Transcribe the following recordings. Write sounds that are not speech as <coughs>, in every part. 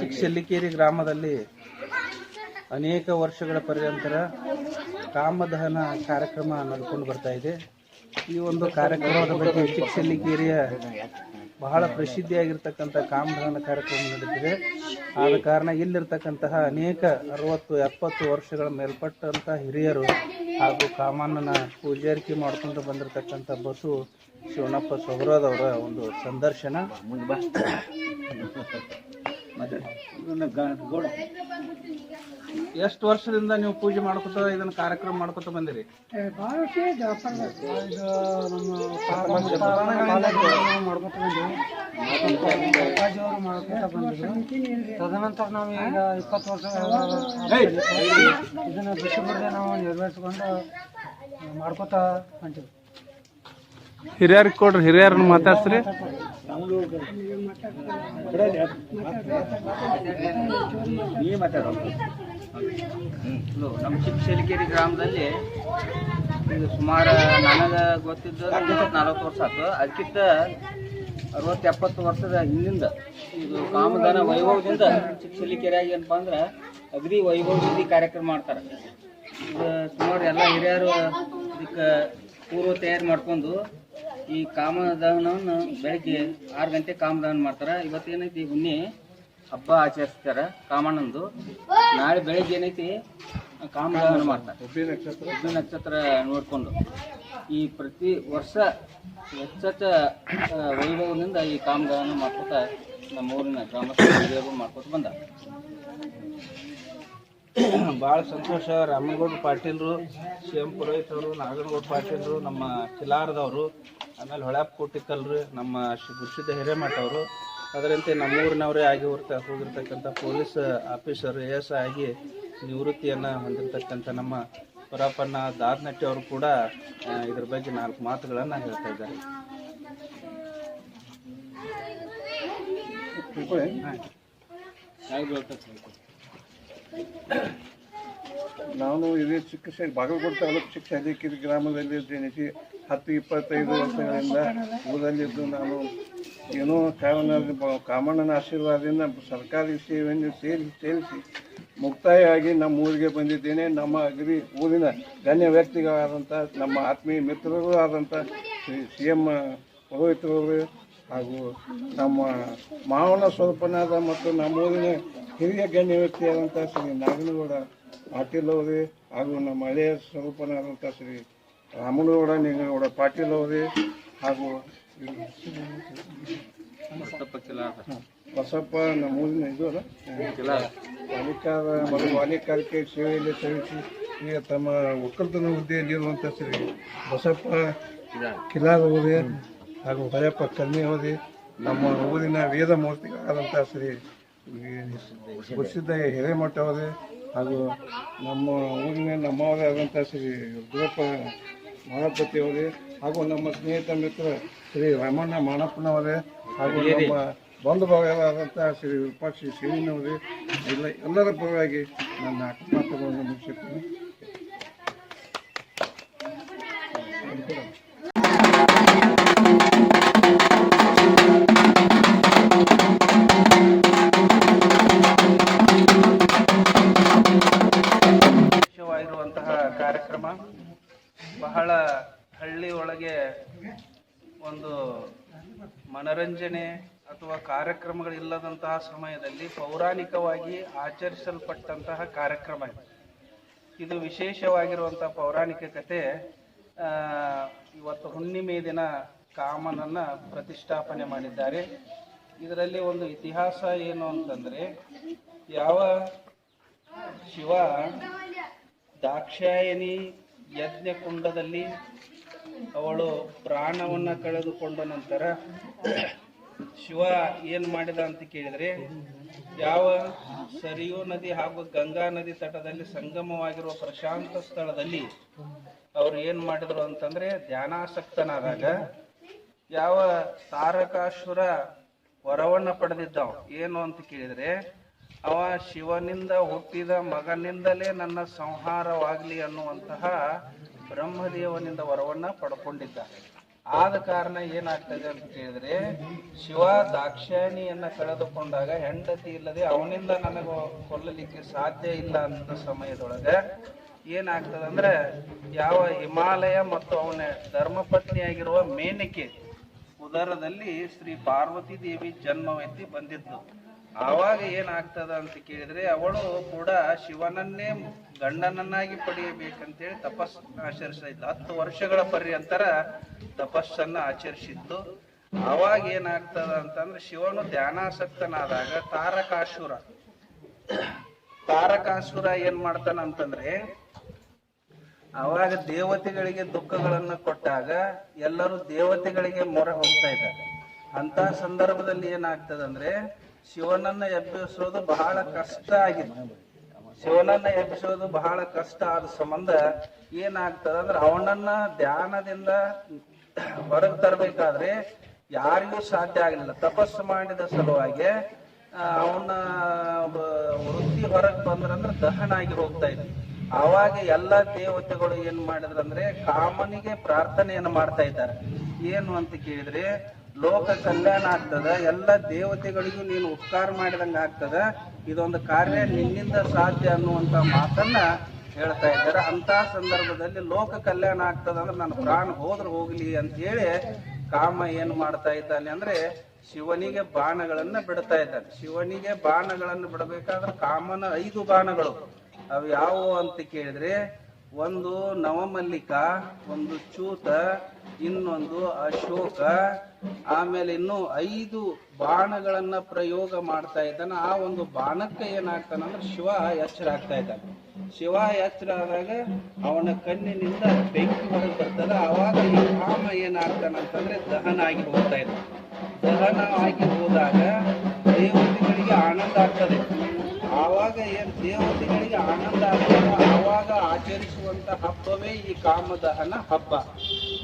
ಚಿಕ್ಕಶೆಲ್ಲಿಕೇರಿ ಗ್ರಾಮದಲ್ಲಿ ಅನೇಕ ವರ್ಷಗಳ ಪರ್ಯಂತರ ಕಾಮದಹನ ಕಾರ್ಯಕ್ರಮ ನಡ್ಕೊಂಡು ಬರ್ತಾ ಇದೆ. ಈ ಒಂದು ಕಾರ್ಯಕ್ರಮದ ಬಗ್ಗೆ ಚಿಕ್ಕಶೆಲ್ಲಿಕೇರಿಯ ಬಹಳ ಪ್ರಸಿದ್ಧಿಯಾಗಿರ್ತಕ್ಕಂಥ ಕಾಮಧಾನ ಕಾರ್ಯಕ್ರಮ ನಡೀತಿದೆ. ಆದ ಕಾರಣ ಇಲ್ಲಿರ್ತಕ್ಕಂತಹ ಅನೇಕ ಅರವತ್ತು ಎಪ್ಪತ್ತು ವರ್ಷಗಳ ಮೇಲ್ಪಟ್ಟಂತಹ ಹಿರಿಯರು ಹಾಗೂ ಕಾಮಣ್ಣನ ಪೂಜಾರಿಕೆ ಮಾಡ್ಕೊಂಡು ಬಂದಿರತಕ್ಕಂಥ ಬಸು ಶಿವಣ್ಣಪ್ಪ ಸೊಬರದವರ ಒಂದು ಸಂದರ್ಶನ. <coughs> ಎಷ್ಟು ವರ್ಷದಿಂದ ನೀವು ಪೂಜೆ ಮಾಡ್ಕೊತ ಇದನ್ನ ಕಾರ್ಯಕ್ರಮ ಮಾಡ್ಕೊತ ಬಂದಿರಿ? ತದನಂತರ ನಾವು ಈಗ ಇಪ್ಪತ್ತು ವರ್ಷ ಇದನ್ನ ಬಿಟ್ಟು ಬಿಡದೆ ನಾವು ನೆರವೇರಿಸ್ಕೊಂಡು ಮಾಡ್ಕೋತಾ ಹೊಂಟಿವಿ. ಹಿರಿಯರಿಗೆ ಕೊಡ್ರಿ ಹಿರಿಯರನ್ನ ಮಾತಾಡ್ಸ್ರಿ. ನಮ್ಮ ಚಿಕ್ಕಶೆಲಿಕೇರಿ ಗ್ರಾಮದಲ್ಲಿ ಇದು ಸುಮಾರು ನನಗೆ ಗೊತ್ತಿದ್ದು ನಲವತ್ತು ವರ್ಷ ಆಯ್ತು ಅದಕ್ಕಿಂತ ಅರವತ್ತು ಎಪ್ಪತ್ತು ವರ್ಷದ ಹಿಂದಿಂದ ಇದು ಕಾಮದಾನ ವೈಭವದಿಂದ ಚಿಕ್ಕಶೆಲಿಕೆರೆಯಾಗಿ ಏನಪ್ಪ ಅಂದ್ರೆ ಅಗ್ರಿ ವೈಭವದಿಂದ ಕಾರ್ಯಕ್ರಮ ಮಾಡ್ತಾರೆ. ಇದು ಸುಮಾರು ಎಲ್ಲ ಹಿರಿಯರು ಇದಕ್ಕೆ ಪೂರ್ವ ತಯಾರು ಮಾಡ್ಕೊಂಡು ಈ ಕಾಮದಹನವನ್ನು ಬೆಳಗ್ಗೆ ಆರು ಗಂಟೆ ಕಾಮದಹನ ಮಾಡ್ತಾರೆ. ಇವತ್ತೇನೈತಿ ಹುಣ್ಣಿ ಹಬ್ಬ ಆಚರಿಸ್ತಾರೆ ಕಾಮಣ್ಣಂದು. ನಾಳೆ ಬೆಳಗ್ಗೆ ಏನೈತಿ? ಕಾಮದಹನ ಮಾಡ್ತಾರೆ. ಹುಬ್ಬಿ ನಕ್ಷತ್ರ. ನೋಡಿಕೊಂಡು. ಈ ಪ್ರತಿ ವರ್ಷ ಹೆಚ್ಚೆಚ್ಚ ವೈಭವದಿಂದ ಈ ಕಾಮದಹನ ಮಾಡ್ಕೊತ ನಮ್ಮ ಊರಿನ ಗ್ರಾಮಸ್ಥರು ಮಾಡ್ಕೊತ ಬಂದ ಭಾಳ ಸಂತೋಷ. ರಾಮನಗೌಡ ಪಾಟೀಲ್ರು ಸಿ ಎಂ ಪುರೋಹಿತ್ ಅವರು ನಾಗನಗೌಡ ಪಾಟೀಲ್ರು ನಮ್ಮ ಕಿಲಾರದವರು ಆಮೇಲೆ ಹೊಳ್ಯಾಪ್ ಕೋಟಿಕಲ್ರು ನಮ್ಮ ಶ್ರೀ ಗುರುಸಿದ್ಧ ಹಿರೇಮಠ ಅವರು ಅದರಂತೆ ನಮ್ಮೂರಿನವರೇ ಆಗಿ ಹೊರತ ಹೋಗಿರ್ತಕ್ಕಂಥ ಪೊಲೀಸ್ ಆಫೀಸರ್ ಎ ಎಸ್ ಆಗಿ ನಿವೃತ್ತಿಯನ್ನು ಹೊಂದಿರತಕ್ಕಂಥ ನಮ್ಮ ಪರಪ್ಪನ ದಾದ್ನಟ್ಟಿ ಅವರು ಕೂಡ ಇದ್ರ ಬಗ್ಗೆ ನಾಲ್ಕು ಮಾತುಗಳನ್ನು ಹೇಳ್ತಾ ಇದ್ದಾರೆ. ನಾನು ಇದೇ ಚಿಕ್ಕ ಶೈಲಿ, ಬಾಗಲಕೋಟೆ ತಾಲೂಕು ಚಿಕ್ಕ ಶೈಲಿಕಿರಿ ಗ್ರಾಮದಲ್ಲಿ ಜನಿಸಿ ಹತ್ತು, ಇಪ್ಪತ್ತೈದು ವರ್ಷಗಳಿಂದ ಊರಲ್ಲಿದ್ದು ನಾನು ಏನೋ ಕಾರಣ ಕಾಮಣ್ಣನ ಆಶೀರ್ವಾದದಿಂದ ಸರ್ಕಾರಿ ಸೇವೆಯನ್ನು ಸೇರಿಸಿ ಸೇರಿಸಿ ಮುಕ್ತಾಯವಾಗಿ ನಮ್ಮ ಊರಿಗೆ ಬಂದಿದ್ದೇನೆ. ನಮ್ಮ ಅಗ್ರಿ ಊರಿನ ಗಣ್ಯ ವ್ಯಕ್ತಿಗಳಾದಂಥ ನಮ್ಮ ಆತ್ಮೀಯ ಮಿತ್ರರು ಆದಂಥ ಸಿ ಎಂ ಪುರೋಹಿತರವರು ಹಾಗೂ ನಮ್ಮ ಮಾವನ ಸ್ವರೂಪನಾದ ಮತ್ತು ನಮ್ಮೂರಿನ ಹಿರಿಯ ಗಣ್ಯ ವ್ಯಕ್ತಿಯಾದಂಥ ಶ್ರೀ ನಾಗನಗೌಡ ಪಾಟೀಲ್ ಅವರೇ ಹಾಗೂ ನಮ್ಮ ಹಳೆಯ ಸ್ವರೂಪನಾದಂಥ ಶ್ರೀ ರಾಮನಗೌಡ ನಿಂಗನಗೌಡ ಪಾಟೀಲ್ ಅವರೇ ಹಾಗೂ ಬಸಪ್ಪ ನಮ್ಮೂರಿನ ಇದು ಅಲ್ಲ? ಬಾಲಿಕಾರ ಮತ್ತು ವಾಲಿಕಾರಿಕೆ ಸೇವೆಯಲ್ಲಿ ಸಲ್ಲಿಸಿ ಈಗ ತಮ್ಮ ಒಕ್ಕಲ್ತನ ಹುದ್ದೆಯಲ್ಲಿರುವಂಥ ಶ್ರೀ ಬಸಪ್ಪ ಕಿಲಾರ್ ಅವರೇ ಹಾಗೂ ಹೊಳೆಯಪ್ಪ ಅವರೇ ನಮ್ಮ ಊರಿನ ವೇದ ಮೂರ್ತಿಗಳಾದಂಥ ಶ್ರೀ ಪ್ರಸಿದ್ಧ ಹಿರೇಮಠ ಅವರೇ ಹಾಗೂ ನಮ್ಮ ಊರಿನ ನಮ್ಮವರೇ ಆದಂಥ ಶ್ರೀ ಗುರಪ್ಪ ಮಹಾಪತಿ ಅವರೇ ಹಾಗೂ ನಮ್ಮ ಸ್ನೇಹಿತ ಮಿತ್ರ ಶ್ರೀ ರಮಣ್ಣ ಮಾಣಪ್ಪನವರೇ ಹಾಗೂ ನಮ್ಮ ಬಂಧು ಭಾಗವಾದಂಥ ಶ್ರೀ ವಿರೂಪಾಕ್ಷಿ ಶಿವನವರೇ ಎಲ್ಲ ಎಲ್ಲರ ಪರವಾಗಿ ನನ್ನ ಮಾತುಗಳನ್ನು ಮುಗಿಸುತ್ತೇನೆ. ಹಳ್ಳಿ ಒಳಗೆ ಒಂದು ಮನರಂಜನೆ ಅಥವಾ ಕಾರ್ಯಕ್ರಮಗಳಿಲ್ಲದಂತಹ ಸಮಯದಲ್ಲಿ ಪೌರಾಣಿಕವಾಗಿ ಆಚರಿಸಲ್ಪಟ್ಟಂತಹ ಕಾರ್ಯಕ್ರಮ ಇದು. ಇದು ವಿಶೇಷವಾಗಿರುವಂಥ ಪೌರಾಣಿಕ ಕತೆ. ಇವತ್ತು ಹುಣ್ಣಿಮೆ ದಿನ ಕಾಮನನ್ನ ಪ್ರತಿಷ್ಠಾಪನೆ ಮಾಡಿದ್ದಾರೆ. ಇದರಲ್ಲಿ ಒಂದು ಇತಿಹಾಸ ಏನು ಅಂತಂದರೆ, ಯಾವ ಶಿವ ದಾಕ್ಷಾಯಣಿ ಯಜ್ಞಕುಂಡದಲ್ಲಿ ಅವಳು ಪ್ರಾಣವನ್ನು ಕಳೆದುಕೊಂಡ ನಂತರ ಶಿವ ಏನು ಮಾಡಿದ ಅಂತ ಕೇಳಿದ್ರೆ, ಯಾವ ಸರಿಯೂ ನದಿ ಹಾಗೂ ಗಂಗಾ ನದಿ ತಟದಲ್ಲಿ ಸಂಗಮವಾಗಿರುವ ಪ್ರಶಾಂತ ಸ್ಥಳದಲ್ಲಿ ಅವ್ರು ಏನು ಮಾಡಿದ್ರು ಅಂತಂದ್ರೆ ಧ್ಯಾನಾಸಕ್ತನಾದಾಗ ಯಾವ ತಾರಕಾಸುರ ವರವನ್ನ ಪಡೆದಿದ್ದವ? ಏನು ಅಂತ ಕೇಳಿದ್ರೆ, ಅವ ಶಿವನಿಂದ ಹುಟ್ಟಿದ ಮಗನಿಂದಲೇ ನನ್ನ ಸಂಹಾರವಾಗ್ಲಿ ಅನ್ನುವಂತಹ ಬ್ರಹ್ಮದೇವನಿಂದ ವರವನ್ನ ಪಡ್ಕೊಂಡಿದ್ದ. ಆದ ಕಾರಣ ಏನಾಗ್ತದೆ ಅಂತ ಕೇಳಿದ್ರೆ, ಶಿವ ದಾಕ್ಷಾಯಣಿಯನ್ನ ಕಳೆದುಕೊಂಡಾಗ ಹೆಂಡತಿ ಇಲ್ಲದೆ ಅವನಿಂದ ನನಗೆ ಕೊಲ್ಲಲಿಕ್ಕೆ ಸಾಧ್ಯ ಇಲ್ಲ ಅಂತ ಸಮಯದೊಳಗೆ ಏನಾಗ್ತದೆ ಅಂದ್ರೆ, ಯಾವ ಹಿಮಾಲಯ ಮತ್ತು ಅವನ ಧರ್ಮಪತ್ನಿಯಾಗಿರುವ ಮೇನಿಕೆ ಉದರದಲ್ಲಿ ಶ್ರೀ ಪಾರ್ವತಿ ದೇವಿ ಜನ್ಮವೆತ್ತಿ ಬಂದಿದ್ದು. ಆವಾಗ ಏನಾಗ್ತದ ಅಂತ ಕೇಳಿದ್ರೆ ಅವಳು ಕೂಡ ಶಿವನನ್ನೇ ಗಂಡನನ್ನಾಗಿ ಪಡೆಯಬೇಕಂತೇಳಿ ತಪಸ್ ಆಚರಿಸಿದ್ಲು. ಹತ್ತು ವರ್ಷಗಳ ಪರ್ಯಂತರ ತಪಸ್ಸನ್ನ ಆಚರಿಸಿದ್ದು ಅವಾಗ ಏನಾಗ್ತದ ಅಂತಂದ್ರೆ ಶಿವನು ಧ್ಯಾನಾಸಕ್ತನಾದಾಗ ತಾರಕಾಸುರ. ತಾರಕಾಸುರ ಏನ್ ಮಾಡ್ತಾನ ಅಂತಂದ್ರೆ ಅವಾಗ ದೇವತೆಗಳಿಗೆ ದುಃಖಗಳನ್ನ ಕೊಟ್ಟಾಗ ಎಲ್ಲರೂ ದೇವತೆಗಳಿಗೆ ಮೊರೆ ಹೋಗ್ತಾ ಇದ್ದಾರೆ. ಅಂತ ಸಂದರ್ಭದಲ್ಲಿ ಏನಾಗ್ತದಂದ್ರೆ ಶಿವನನ್ನ ಎಬ್ಬಿಸೋದು ಬಹಳ ಕಷ್ಟ ಆಗಿದೆ. ಶಿವನನ್ನ ಎಬ್ಬಿಸೋದು ಬಹಳ ಕಷ್ಟ ಆದ ಸಂಬಂಧ ಏನಾಗ್ತದ ಅಂದ್ರೆ ಅವನನ್ನ ಧ್ಯಾನದಿಂದ ಹೊರಗೆ ತರಬೇಕಾದ್ರೆ ಯಾರಿಗೂ ಸಾಧ್ಯ ಆಗಲಿಲ್ಲ. ತಪಸ್ಸು ಮಾಡಿದ ಸಲುವಾಗಿ ಅವನ ವೃತ್ತಿ ಹೊರಗೆ ಬಂದ್ರಂದ್ರೆ ದಹನ ಆಗಿ ಹೋಗ್ತಾ ಇದ್ರು ಆವಾಗ ಎಲ್ಲ ದೇವತೆಗಳು ಏನ್ ಮಾಡಿದ್ರಂದ್ರೆ ಕಾಮನಿಗೆ ಪ್ರಾರ್ಥನೆಯನ್ನು ಮಾಡ್ತಾ ಇದ್ದಾರೆ. ಏನು ಅಂತ ಕೇಳಿದ್ರೆ ಲೋಕ ಕಲ್ಯಾಣ ಆಗ್ತದ, ಎಲ್ಲ ದೇವತೆಗಳಿಗೂ ನೀನು ಉಪಕಾರ ಮಾಡಿದಂಗ ಆಗ್ತದ. ಇದೊಂದು ಕಾರ್ಯ ನಿನ್ನಿಂದ ಸಾಧ್ಯ ಅನ್ನುವಂತ ಮಾತನ್ನ ಹೇಳ್ತಾ ಇದ್ದಾರೆ. ಅಂತ ಸಂದರ್ಭದಲ್ಲಿ ಲೋಕ ಕಲ್ಯಾಣ ಆಗ್ತದ ಅಂದ್ರೆ ನನ್ನ ಪ್ರಾಣ ಹೋದ್ರೆ ಹೋಗ್ಲಿ ಅಂತ ಹೇಳಿ ಕಾಮ ಏನು ಮಾಡ್ತಾ ಇದ್ದಾನೆ ಅಂದ್ರೆ ಶಿವನಿಗೆ ಬಾಣಗಳನ್ನ ಬಿಡ್ತಾ ಇದ್ದಾನೆ. ಶಿವನಿಗೆ ಬಾಣಗಳನ್ನು ಬಿಡಬೇಕಾದ್ರೆ ಕಾಮನ ಐದು ಬಾಣಗಳು. ಅವು ಯಾವುವು ಅಂತ ಕೇಳಿದ್ರೆ, ಒಂದು ನವಮಲ್ಲಿಕ, ಒಂದು ಚೂತ ಇನ್ನೊಂದು ಅಶೋಕ, ಆಮೇಲೆ ಇನ್ನು ಐದು ಬಾಣಗಳನ್ನ ಪ್ರಯೋಗ ಮಾಡ್ತಾ ಇದ್ದಾನೆ. ಆ ಒಂದು ಬಾಣಕ್ಕೆ ಏನಾಗ್ತಾನಂದ್ರೆ ಶಿವ ಎಚ್ಚರ ಆಗ್ತಾ ಇದ್ದಾನೆ. ಶಿವ ಎಚ್ಚರ ಆದಾಗ ಅವನ ಕಣ್ಣಿನಿಂದ ಬೆಂಕಿ ಹೊರಗೆ ಬರ್ತದ. ಆವಾಗ ಈ ರಾಮ ಏನಾಗ್ತಾನಂತಂದ್ರೆ ದಹನ ಆಗಿ ಹೋಗ್ತಾ ಇದ್ದಾನೆ. ದಹನ ಆಗಿ ಹೋದಾಗ ದೇವತೆಗಳಿಗೆ ಆನಂದ ಆಗ್ತದೆ. ಆವಾಗ ಏನು ದೇವತೆಗಳಿಗೆ ಆನಂದ ಆಗ್ತದೆ ಆವಾಗ ಆಚರಿಸುವಂತ ಹಬ್ಬವೇ ಈ ಕಾಮದಹನ ಹಬ್ಬ.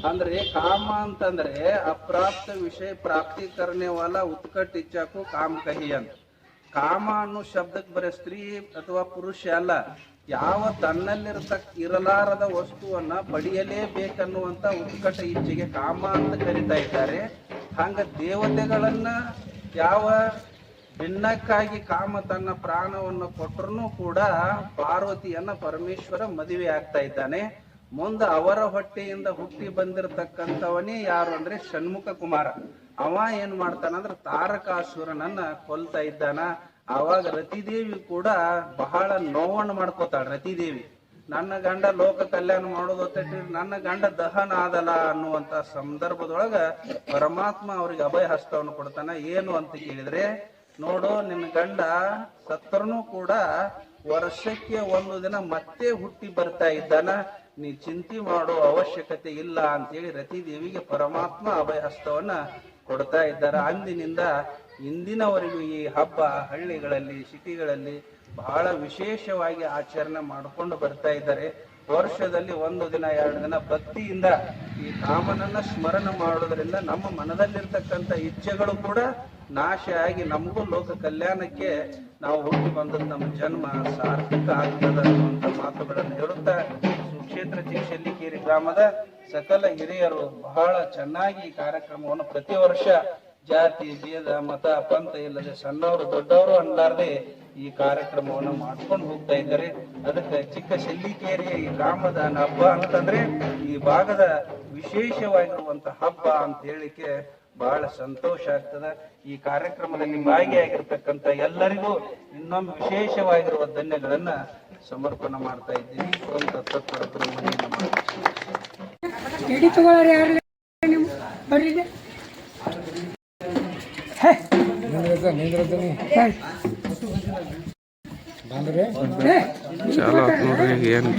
ಅಂದ್ರೆ ಕಾಮ ಅಂತಂದ್ರೆ ಅಪ್ರಾಪ್ತ ವಿಷಯ ಪ್ರಾಪ್ತೀಕರಣೆವಾಲ ಉತ್ಕಟ ಇಚ್ಛಾಕು ಕಾಮ ಕಹಿ ಅಂತ. ಕಾಮ ಅನ್ನೋ ಶಬ್ದಕ್ಕೆ ಬರೀ ಸ್ತ್ರೀ ಅಥವಾ ಪುರುಷ ಅಲ್ಲ ಯಾವ ತನ್ನಲ್ಲಿರತಕ್ಕ ಇರಲಾರದ ವಸ್ತುವನ್ನ ಪಡೆಯಲೇಬೇಕನ್ನುವಂತ ಉತ್ಕಟ ಇಚ್ಛೆಗೆ ಕಾಮ ಅಂತ ಕರಿತಾ ಇದ್ದಾರೆ. ಹಂಗ ದೇವತೆಗಳನ್ನ ಯಾವ ಭಿನ್ನಕ್ಕಾಗಿ ಕಾಮ ತನ್ನ ಪ್ರಾಣವನ್ನು ಕೊಟ್ಟರು ಕೂಡ ಪಾರ್ವತಿಯನ್ನ ಪರಮೇಶ್ವರ ಮದುವೆ ಆಗ್ತಾ ಇದ್ದಾನೆ. ಮುಂದೆ ಅವರ ಹೊಟ್ಟೆಯಿಂದ ಹುಟ್ಟಿ ಬಂದಿರತಕ್ಕಂಥವನೇ ಯಾರು ಅಂದ್ರೆ ಷಣ್ಮುಖ ಕುಮಾರ. ಅವ ಏನ್ ಮಾಡ್ತಾನಂದ್ರೆ ತಾರಕಾಸುರನನ್ನ ಕೊಲ್ತಾ ಇದ್ದಾನ. ಅವಾಗ ರತಿದೇವಿ ಕೂಡ ಬಹಳ ನೋವನ್ನು ಮಾಡ್ಕೋತಾಳ ರತಿದೇವಿ. ನನ್ನ ಗಂಡ ಲೋಕ ಕಲ್ಯಾಣ ಮಾಡೋದು ನನ್ನ ಗಂಡ ದಹನ ಆದಲ್ಲ ಅನ್ನುವಂತ ಸಂದರ್ಭದೊಳಗ ಪರಮಾತ್ಮ ಅವ್ರಿಗೆ ಅಭಯ ಹಸ್ತವನ್ನು ಕೊಡ್ತಾನ. ಏನು ಅಂತ ಕೇಳಿದ್ರೆ ನೋಡು, ನಿನ್ನ ಗಂಡ ಸತ್ರನು ಕೂಡ ವರ್ಷಕ್ಕೆ ಒಂದು ದಿನ ಮತ್ತೆ ಹುಟ್ಟಿ ಬರ್ತಾ ಇದ್ದಾನ. ನೀ ಚಿಂತೆ ಮಾಡೋ ಅವಶ್ಯಕತೆ ಇಲ್ಲ ಅಂತೇಳಿ ರತಿದೇವಿಗೆ ಪರಮಾತ್ಮ ಅಭಯ ಹಸ್ತವನ್ನ ಕೊಡ್ತಾ ಇದ್ದಾರೆ. ಅಂದಿನಿಂದ ಇಂದಿನವರೆಗೂ ಈ ಹಬ್ಬ ಹಳ್ಳಿಗಳಲ್ಲಿ, ಸಿಟಿಗಳಲ್ಲಿ ಬಹಳ ವಿಶೇಷವಾಗಿ ಆಚರಣೆ ಮಾಡಿಕೊಂಡು ಬರ್ತಾ ಇದ್ದಾರೆ. ವರ್ಷದಲ್ಲಿ ಒಂದು ದಿನ, ಎರಡು ದಿನ ಭಕ್ತಿಯಿಂದ ಈ ಕಾಮನನ್ನ ಸ್ಮರಣ ಮಾಡೋದ್ರಿಂದ ನಮ್ಮ ಮನದಲ್ಲಿರ್ತಕ್ಕಂಥ ಇಚ್ಛೆಗಳು ಕೂಡ ನಾಶ ಆಗಿ ನಮಗೂ ಲೋಕ ಕಲ್ಯಾಣಕ್ಕೆ ನಾವು ಹುಟ್ಟಿ ಬಂದದ್ದು ನಮ್ಮ ಜನ್ಮ. ಸಾರ್ಥಕ ಆಗ್ತದ ಅನ್ನುವಂಥ ಮಾತುಗಳನ್ನು ಹೇಳುತ್ತಾ ಸುಕ್ಷೇತ್ರ ಚಿಕ್ಕಶೆಲ್ಲಿಕೇರಿ ಗ್ರಾಮದ ಸಕಲ ಹಿರಿಯರು ಬಹಳ ಚೆನ್ನಾಗಿ ಈ ಕಾರ್ಯಕ್ರಮವನ್ನು ಪ್ರತಿ ವರ್ಷ ಜಾತಿ, ಭೇದ, ಮತ, ಪಂಥ ಇಲ್ಲದೆ ಸಣ್ಣವರು ದೊಡ್ಡವರು ಅನ್ಲಾರ್ದೆ ಈ ಕಾರ್ಯಕ್ರಮವನ್ನು ಮಾಡ್ಕೊಂಡು ಹೋಗ್ತಾ ಇದ್ದಾರೆ. ಅದಕ್ಕೆ ಚಿಕ್ಕ ಶೆಲ್ಲಿಕೇರಿಯ ಈ ಗ್ರಾಮದ ಹಬ್ಬ ಅಂತಂದ್ರೆ ಈ ಭಾಗದ ವಿಶೇಷವಾಗಿರುವಂತ ಹಬ್ಬ ಅಂತ ಹೇಳಿಕೆ ಬಹಳ ಸಂತೋಷ ಆಗ್ತದ. ಈ ಕಾರ್ಯಕ್ರಮದಲ್ಲಿ ಭಾಗಿಯಾಗಿರ್ತಕ್ಕಂಥ ಎಲ್ಲರಿಗೂ ಇನ್ನೊಂದು ವಿಶೇಷವಾಗಿರುವ ಧನ್ಯಗಳನ್ನ ಸಮರ್ಪಣೆ ಮಾಡ್ತಾ ಇದ್ದೀನಿ. ಅಂತ ತತ್ಪರ ಚಾಲು ನೋಡ್ರಿ ಏನು